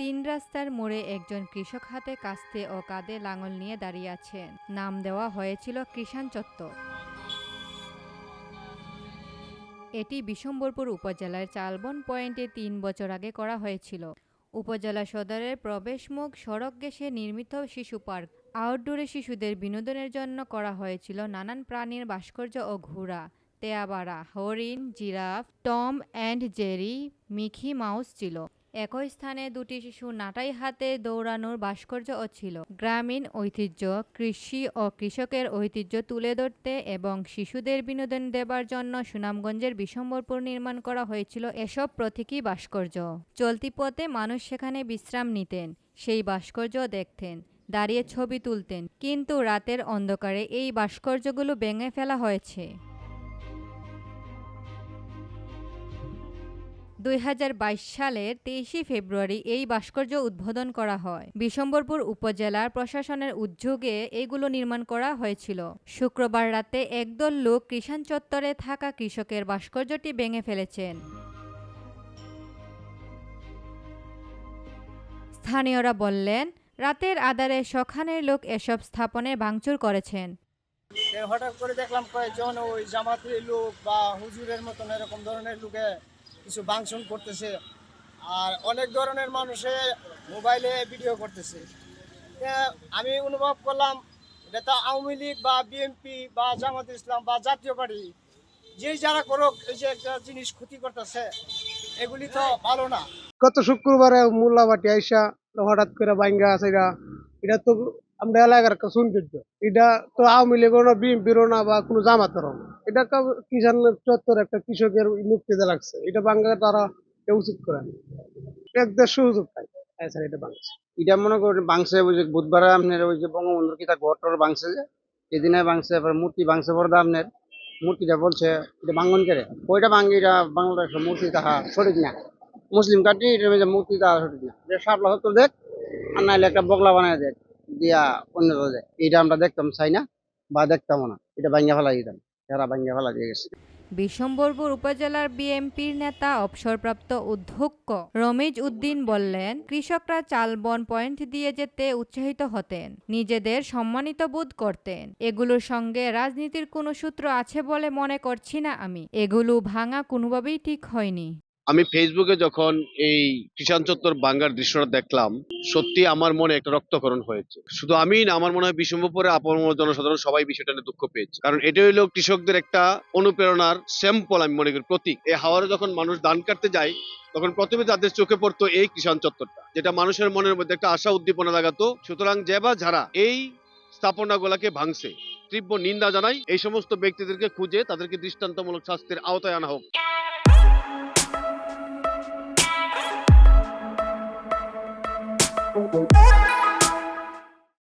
তিন রাস্তার মোড়ে একজন কৃষক হাতে কাস্তে ও কাঁধে লাঙল নিয়ে দাঁড়িয়ে আছেন। নাম দেওয়া হয়েছিল কৃষাণ চত্বর। এটি বিশম্বরপুর উপজেলার চালবন পয়েন্টে তিন বছর আগে করা হয়েছিল। উপজেলা সদরের প্রবেশমুখ সড়ক ঘেঁষে নির্মিত শিশু পার্ক। আউটডোরে শিশুদের বিনোদনের জন্য করা হয়েছিল নানান প্রাণীর ভাস্কর্য ও ঘোড়া। তেয়াবাড়া, হরিণ, giraffe, Tom and Jerry, Mickey Mouse ছিল। একই স্থানে দুটি শিশু নাটাই হাতে দৌড়ানোর ভাস্কর্যও ছিল গ্রামীণ ঐতিহ্য, কৃষি ও কৃষকের ঐতিহ্য তুলে ধরতে এবং শিশুদের বিনোদন দেবার জন্য সুনামগঞ্জের বিশম্বরপুর নির্মাণ করা হয়েছিল এসব প্রতীকী ভাস্কর্য। চলতি পথে মানুষ সেখানে বিশ্রাম নিতেন, সেই ভাস্কর্য দেখতেন, দাঁড়িয়ে ছবি তুলতেন, কিন্তু রাতের অন্ধকারে এই ভাস্কর্যগুলো ভেঙে ফেলা হয়েছে। দুই হাজার বাইশ সালের তেইশে ফেব্রুয়ারি এই ভাস্কর্য উদ্বোধন করা হয়। বিশম্বরপুর উপজেলার প্রশাসনের উদ্যোগে এগুলো নির্মাণ করা হয়েছিল। শুক্রবার রাতে একদল লোক কৃষাণ চত্বরে থাকা কৃষকের ভাস্কর্যটি ভেঙে ফেলেছেন। স্থানীয়রা বললেন, রাতের আধারে সখানের লোক এসব স্থাপনে ভাঙচুর করেছেন। হঠাৎ করে দেখলাম কয়েকজন ওই জামাতের লোক বা হুজুরের মতন এরকম ধরনের লোকে কিছু বাংশন করতেছে আর অনেক ধরনের মানুষে মোবাইলে ভিডিও করতেছে। আমি অনুভব করলাম এটা তো আওয়ামী লীগ বা বিএনপি বা জামাত ইসলাম বা জাতীয় পার্টি, যেই যারা করুক, এই যে একটা জিনিস ক্ষতি করতেছে, এগুলি তো ভালো না। গত শুক্রবারে মোল্লাবাটি আইসা হঠাৎ করে বাইঙ্গা আছে এটা তো আমরা এলাকার সৌন্দর্য এটা তো আওয়ামী লীগের না বিএনপিরও না বা কোনো জামাতেরও না। এটা কিষান চত্বর একটা কৃষকের মুক্তিতে লাগছে। এটা বাঙ্গা তারা উচিত করে। এক দেড় সুযোগ পায়। এছাড়া এটা বাংলাদেশ। এটা মনে করেন বাংসে ওই যে বুধবার আপনার ওই যে বঙ্গবন্ধুর কিতা ঘটর বাংসে যে? এদিনে বাংসে এবার মূর্তি বাংসে পড়দা আপনার। মূর্তিটা বলছে, এটা বাঙ্গন করে ওইটা ভাঙ্গি এটা বাংলাদেশের মূর্তি তাহা সঠিক না। মুসলিম কাটি এটা মূর্তি তাহা সঠিক না। যে সাপলা হতো দেখ, আর নাইলে একটা বগলা বানায় দেখ। দিয়া অন্য দেখ এটা আমরা দেখতাম, চাই না বা দেখতামও না। এটা ভাঙ্গা ফেলা দিতাম। এরা ভাঙ্গা ফেলা দিয়ে গেছে। বিশম্বরপুর উপজেলার বিএনপির নেতা, অবসরপ্রাপ্ত অধ্যক্ষ রমিজ উদ্দিন বললেন, কৃষকরা চালবন পয়েন্ট দিয়ে যেতে উৎসাহিত হতেন, নিজেদের সম্মানিত বোধ করতেন। এগুলোর সঙ্গে রাজনীতির কোনো সূত্র আছে বলে মনে করছি না আমি। এগুলো ভাঙা কোনোভাবেই ঠিক হয়নি। আমি ফেসবুকে যখন এই কিষাণ চত্বর বাঙ্গার দৃশ্যটা দেখলাম, সত্যি আমার মনে একটা রক্তকরণ হয়েছে। শুধু আমি না, আমার মনে হয় বিশ্বম্ভপুরে আপন জনসাধারণ সবাই বিষয়টা নিয়ে দুঃখ পেয়েছে। কারণ এটা হলো কৃষকদের একটা অনুপ্রেরণার স্যাম্পল আমি মনে করি, প্রতীক। এই হাওয়ারে যখন মানুষ ধান কাটতে যায়, তখন প্রথমে তাদের চোখে পড়তো এই কিষাণ চত্বরটা, যেটা মানুষের মনের মধ্যে একটা আশা উদ্দীপনা লাগাতো, সুতরাং যে বা যারা এই স্থাপনাগুলোকে ভাঙছে, তীব্র নিন্দা জানাই, এই সমস্ত ব্যক্তিদেরকে খুঁজে তাদেরকে দৃষ্টান্তমূলক শাস্তির আওতায় আনা হোক। Oh.